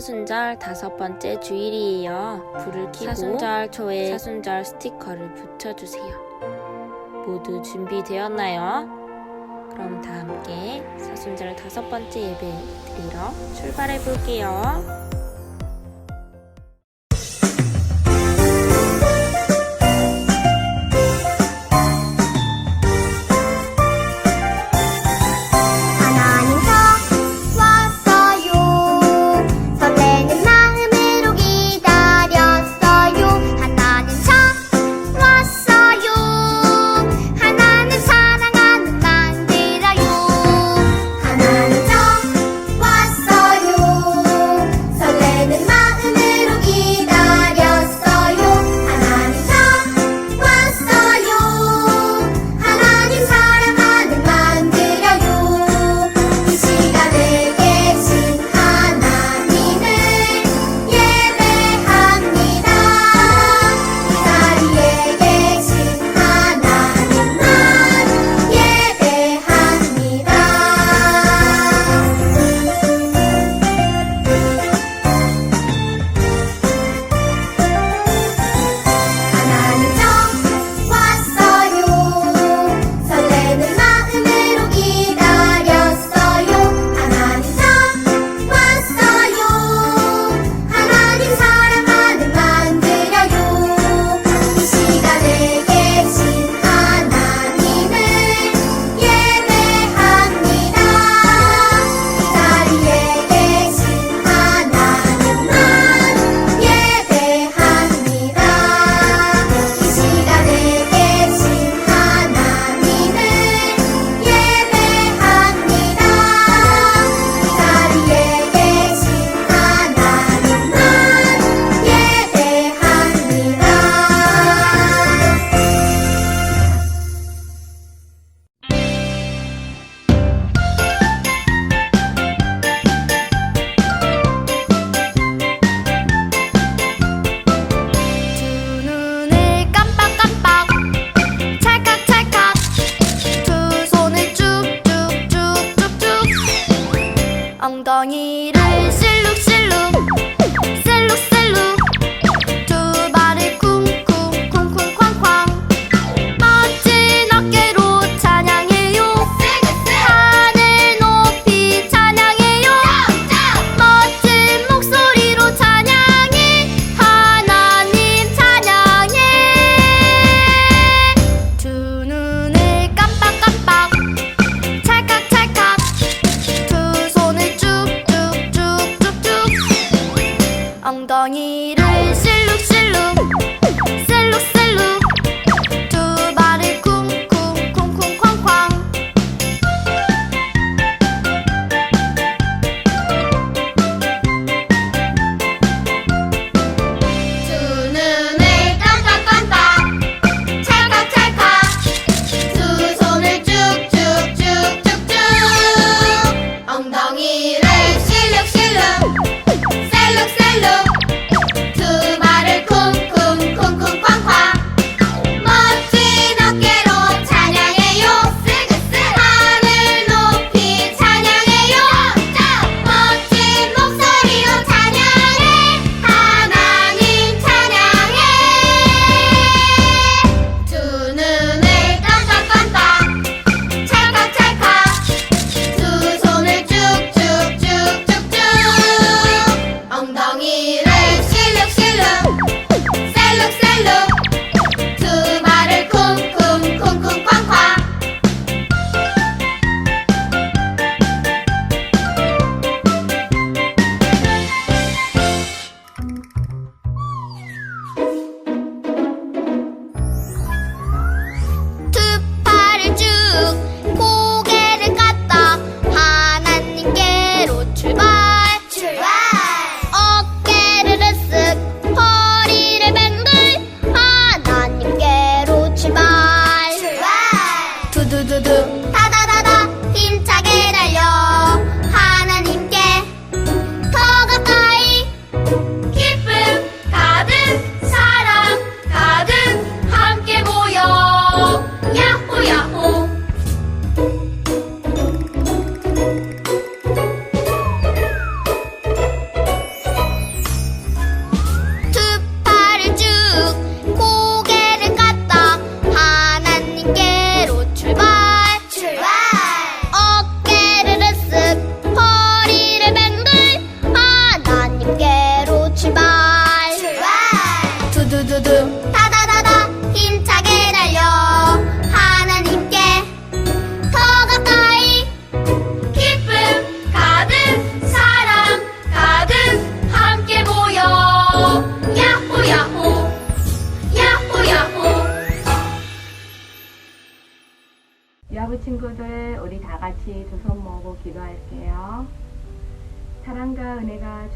사순절 다섯 번째 주일이에요. 불을 켜고 사순절 초에 사순절 스티커를 붙여주세요. 모두 준비되었나요? 그럼 다 함께 사순절 다섯 번째 예배 드리러 출발해 볼게요.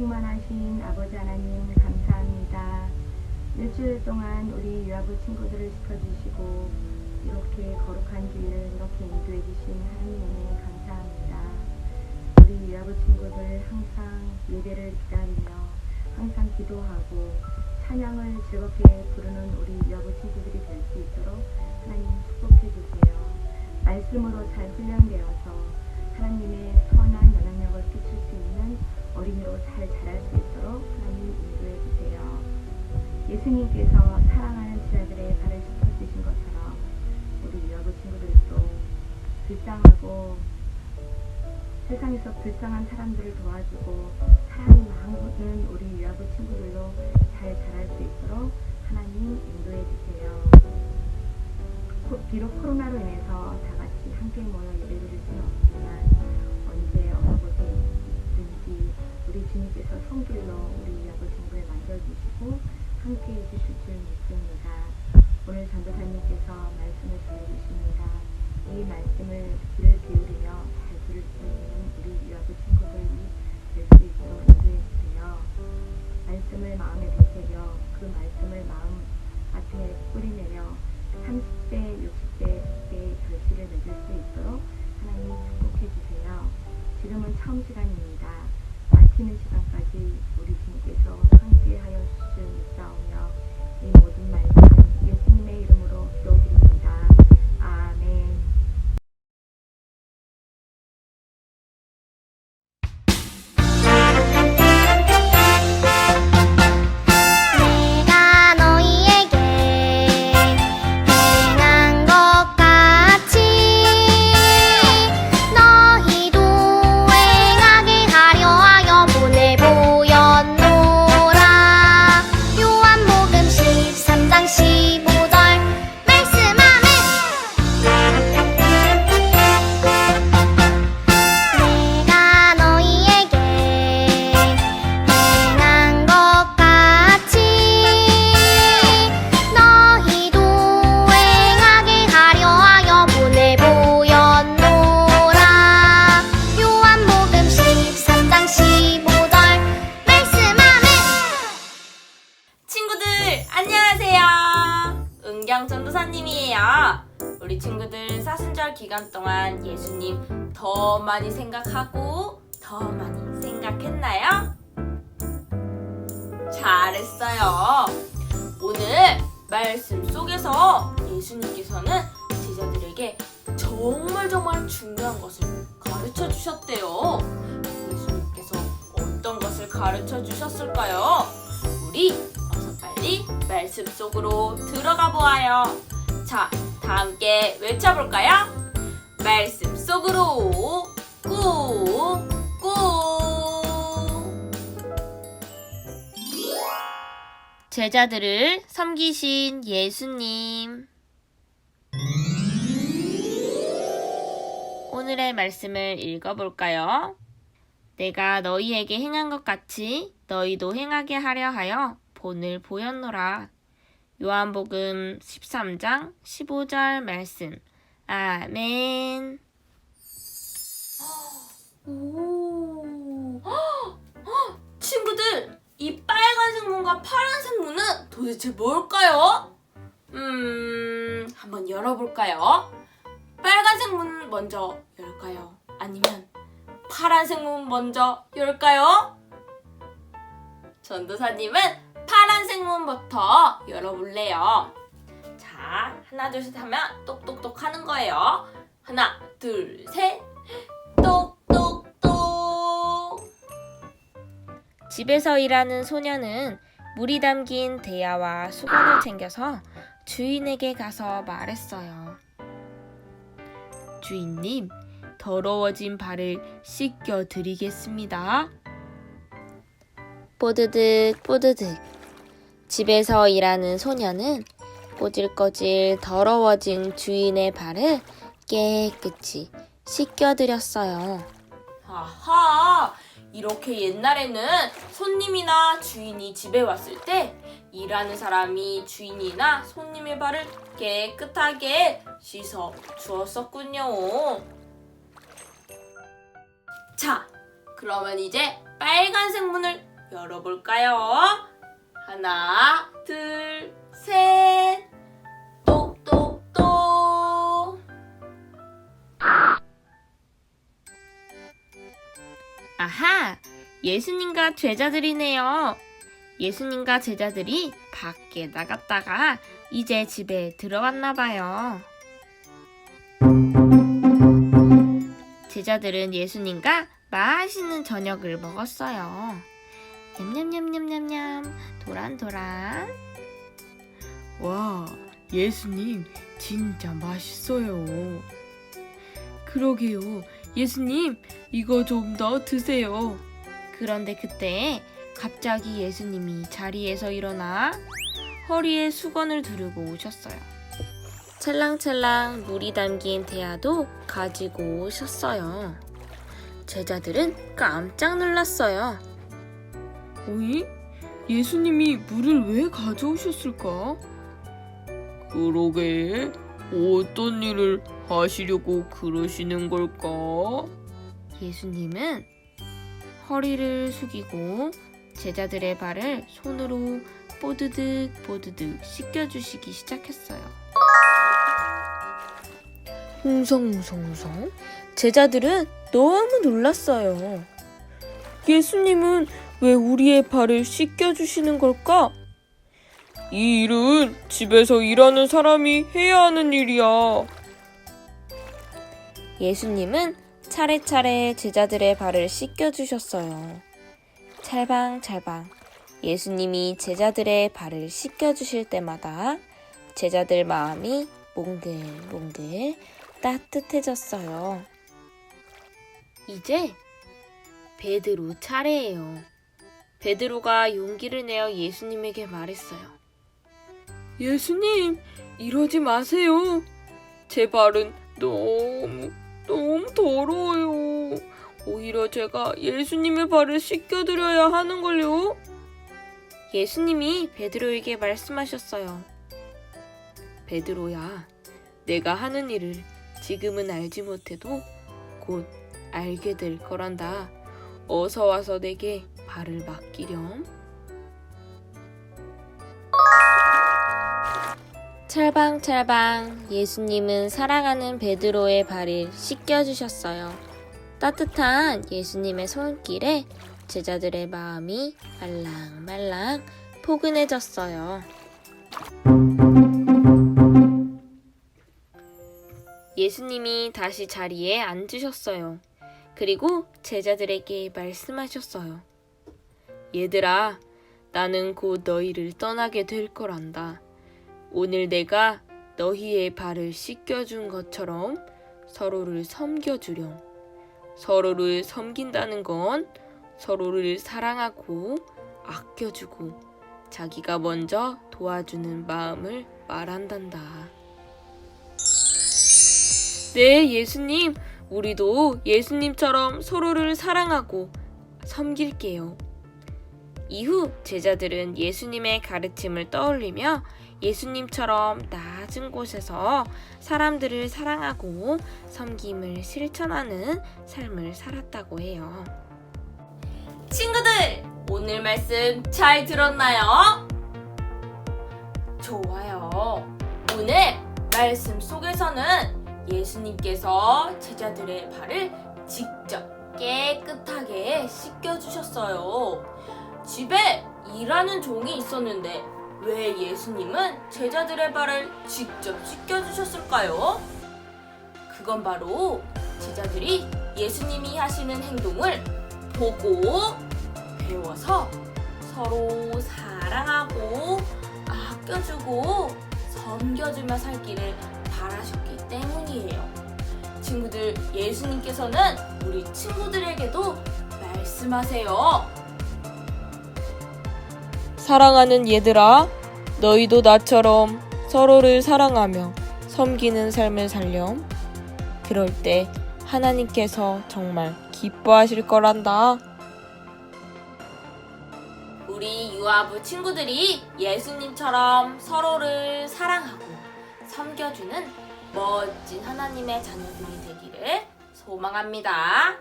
충만하신 아버지 하나님 감사합니다. 일주일 동안 우리 유아부 친구들을 지켜주시고 이렇게 거룩한 주일을 이렇게 인도해 주신 하나님 은혜 감사합니다. 우리 유아부 친구들 항상 예배를 기다리며 항상 기도하고 찬양을 즐겁게 부르는 우리 유아부 친구들이 될 수 있도록 하나님 축복해 주세요. 말씀으로 잘 훈련되어서 하나님의 선한 영향력을 끼칠 수 있는 어린이로 잘 자랄 수 있도록 하나님 인도해 주세요. 예수님께서 사랑하는 지자들의 발을 짚어주신 것처럼 우리 유아부 친구들도 불쌍하고 세상에서 불쌍한 사람들을 도와주고 사랑이 많은 우리 유아부 친구들도 잘 자랄 수 있도록 하나님 인도해 주세요. 코- 비록 코로나로 인해서 말씀 속에서 예수님께서는 제자들에게 정말 정말 중요한 것을 가르쳐 주셨대요. 예수님께서 어떤 것을 가르쳐 주셨을까요? 우리 어서 빨리 말씀 속으로 들어가 보아요. 자, 다 함께 외쳐볼까요? 말씀 속으로 꾹, 꾹. 제자들을 섬기신 예수님. 오늘의 말씀을 읽어볼까요? 내가 너희에게 행한 것 같이 너희도 행하게 하려 하여 본을 보였노라. 요한복음 13장 15절 말씀. 아멘. 오. 친구들, 이 빨간색 문과 파란색 문은 도대체 뭘까요? 음, 한번 열어볼까요? 빨간색 문 먼저 열까요? 아니면 파란색 문 먼저 열까요? 전도사님은 파란색 문부터 열어볼래요. 자, 하나, 둘, 셋 하면 똑똑똑 하는 거예요. 하나, 둘, 셋. 집에서 일하는 소녀는 물이 담긴 대야와 수건을 챙겨서 주인에게 가서 말했어요. 주인님, 더러워진 발을 씻겨 드리겠습니다. 뽀드득 뽀드득 집에서 일하는 소녀는 꼬질꼬질 더러워진 주인의 발을 깨끗이 씻겨드렸어요. 아하, 이렇게 옛날에는 손님이나 주인이 집에 왔을 때 일하는 사람이 주인이나 손님의 발을 깨끗하게 씻어 주었었군요. 자, 그러면 이제 빨간색 문을 열어볼까요? 하나, 둘, 셋. 예수님과 제자들이네요. 예수님과 제자들이 밖에 나갔다가 이제 집에 들어왔나 봐요. 제자들은 예수님과 맛있는 저녁을 먹었어요. 냠냠냠냠냠냠 도란도란. 와, 예수님 진짜 맛있어요. 그러게요. 예수님, 이거 좀 더 드세요. 그런데 그때 갑자기 예수님이 자리에서 일어나 허리에 수건을 두르고 오셨어요. 찰랑찰랑 물이 담긴 대야도 가지고 오셨어요. 제자들은 깜짝 놀랐어요. 어이? 예수님이 물을 왜 가져오셨을까? 그러게, 어떤 일을 하시려고 그러시는 걸까? 예수님은 허리를 숙이고 제자들의 발을 손으로 뽀드득 뽀드득 씻겨주시기 시작했어요. 웅성웅성웅성 제자들은 너무 놀랐어요. 예수님은 왜 우리의 발을 씻겨주시는 걸까? 이 일은 집에서 일하는 사람이 해야 하는 일이야. 예수님은 차례차례 제자들의 발을 씻겨주셨어요. 찰방찰방 예수님이 제자들의 발을 씻겨주실 때마다 제자들 마음이 몽글몽글 따뜻해졌어요. 이제 베드로 차례예요. 베드로가 용기를 내어 예수님에게 말했어요. 예수님, 이러지 마세요. 제 발은 너무, 너무 더러워요. 오히려 제가 예수님의 발을 씻겨드려야 하는 걸요. 예수님이 베드로에게 말씀하셨어요. 베드로야, 내가 하는 일을 지금은 알지 못해도 곧 알게 될 거란다. 어서 와서 내게 발을 맡기렴. 찰방찰방 예수님은 사랑하는 베드로의 발을 씻겨주셨어요. 따뜻한 예수님의 손길에 제자들의 마음이 말랑말랑 포근해졌어요. 예수님이 다시 자리에 앉으셨어요. 그리고 제자들에게 말씀하셨어요. 얘들아, 나는 곧 너희를 떠나게 될 거란다. 오늘 내가 너희의 발을 씻겨준 것처럼 서로를 섬겨주렴. 서로를 섬긴다는 건 서로를 사랑하고 아껴주고 자기가 먼저 도와주는 마음을 말한단다. 네, 예수님. 우리도 예수님처럼 서로를 사랑하고 섬길게요. 이후 제자들은 예수님의 가르침을 떠올리며 예수님처럼 낮은 곳에서 사람들을 사랑하고 섬김을 실천하는 삶을 살았다고 해요. 친구들, 오늘 말씀 잘 들었나요? 좋아요. 오늘 말씀 속에서는 예수님께서 제자들의 발을 직접 깨끗하게 씻겨주셨어요. 집에 일하는 종이 있었는데 왜 예수님은 제자들의 발을 직접 씻겨주셨을까요? 그건 바로 제자들이 예수님이 하시는 행동을 보고 배워서 서로 사랑하고 아껴주고 섬겨주며 살기를 바라셨기 때문이에요. 친구들, 예수님께서는 우리 친구들에게도 말씀하세요. 사랑하는 얘들아, 너희도 나처럼 서로를 사랑하며 섬기는 삶을 살렴. 그럴 때 하나님께서 정말 기뻐하실 거란다. 우리 유아부 친구들이 예수님처럼 서로를 사랑하고 섬겨주는 멋진 하나님의 자녀들이 되기를 소망합니다.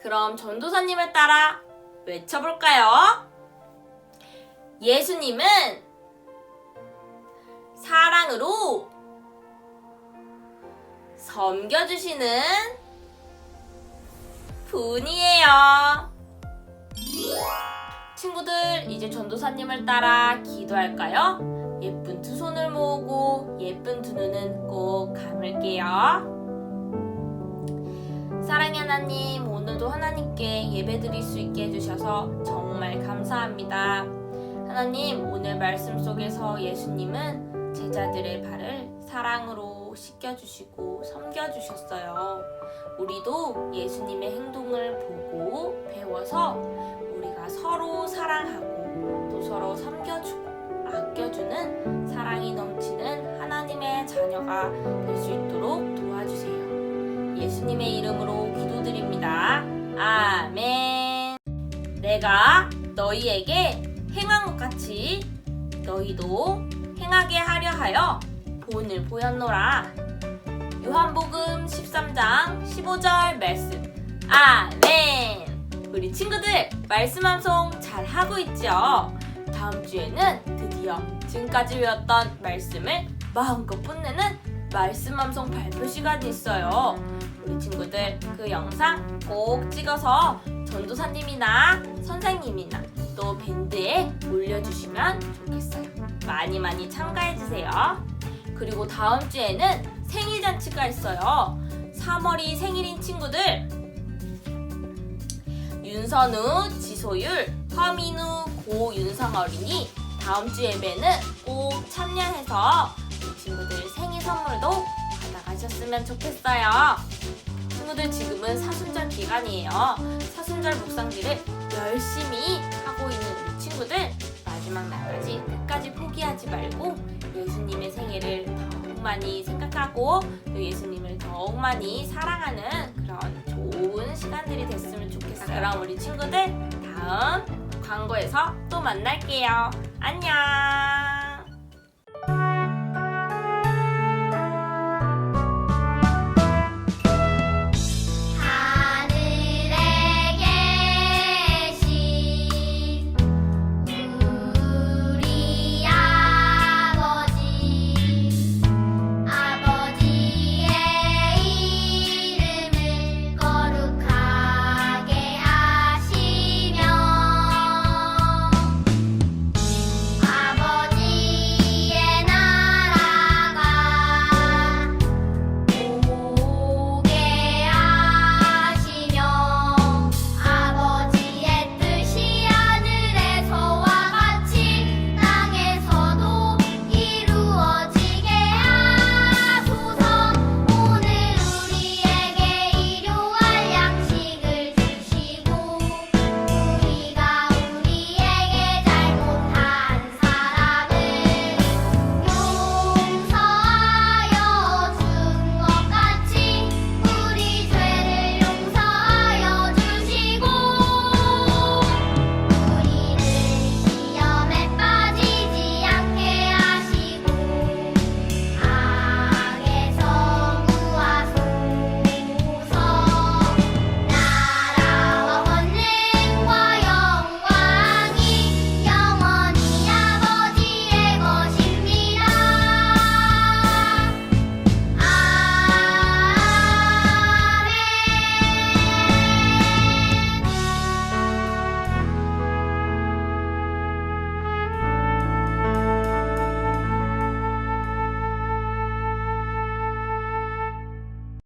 그럼 전도사님을 따라 외쳐볼까요? 예수님은 사랑으로 섬겨주시는 분이에요. 친구들, 이제 전도사님을 따라 기도할까요? 예쁜 두 손을 모으고 예쁜 두 눈은 꼭 감을게요. 사랑의 하나님, 오늘도 하나님께 예배 드릴 수 있게 해주셔서 정말 감사합니다. 하나님, 오늘 말씀 속에서 예수님은 제자들의 발을 사랑으로 씻겨주시고 섬겨주셨어요. 우리도 예수님의 행동을 보고 배워서 우리가 서로 사랑하고 또 서로 섬겨주고 아껴주는 사랑이 넘치는 하나님의 자녀가 될 수 있도록 도와주세요. 예수님의 이름으로 기도드립니다. 아멘. 내가 너희에게 행한 것 같이 너희도 행하게 하려 하여 본을 보였노라. 요한복음 13장 15절 말씀. 아멘. 우리 친구들 말씀 함송 잘 하고 있죠? 다음 주에는 드디어 지금까지 배웠던 말씀을 마음껏 뽐내는 말씀 함송 발표 시간이 있어요. 우리 친구들 그 영상 꼭 찍어서 전도사님이나 선생님이나 또 밴드에 올려주시면 좋겠어요. 많이 많이 참가해주세요. 그리고 다음 주에는 생일 잔치가 있어요. 3월이 생일인 친구들 윤선우, 지소율, 허민우, 고윤성 어린이 다음 주 예배는 꼭 참여해서 우리 친구들 생일 선물도 받아가셨으면 좋겠어요. 친구들 지금은 사순절 기간이에요. 사순절 묵상기를 열심히 친구들 마지막 날까지 끝까지 포기하지 말고 예수님의 생일을 더욱 많이 생각하고 또 예수님을 더욱 많이 사랑하는 그런 좋은 시간들이 됐으면 좋겠어요. 그럼 우리 친구들 다음 광고에서 또 만날게요. 안녕.